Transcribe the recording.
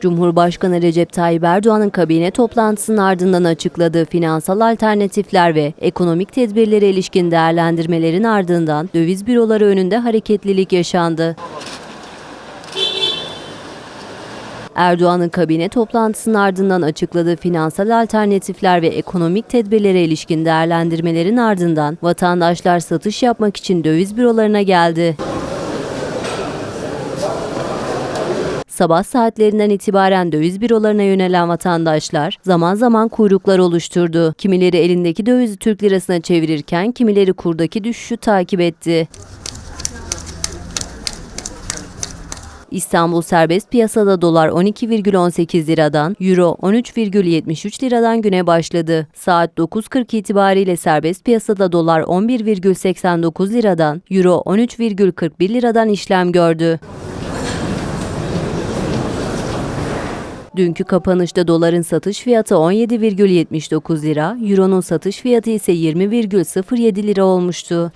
Cumhurbaşkanı Recep Tayyip Erdoğan'ın kabine toplantısının ardından açıkladığı finansal alternatifler ve ekonomik tedbirlere ilişkin değerlendirmelerin ardından döviz büroları önünde hareketlilik yaşandı. Erdoğan'ın kabine toplantısının ardından açıkladığı finansal alternatifler ve ekonomik tedbirlere ilişkin değerlendirmelerin ardından vatandaşlar satış yapmak için döviz bürolarına geldi. Sabah saatlerinden itibaren döviz bürolarına yönelen vatandaşlar zaman zaman kuyruklar oluşturdu. Kimileri elindeki dövizi Türk lirasına çevirirken kimileri kurdaki düşüşü takip etti. İstanbul serbest piyasada dolar 12,18 liradan, euro 13,73 liradan güne başladı. Saat 9.40 itibariyle serbest piyasada dolar 11,89 liradan, euro 13,41 liradan işlem gördü. Dünkü kapanışta doların satış fiyatı 17,79 lira, euronun satış fiyatı ise 20,07 lira olmuştu.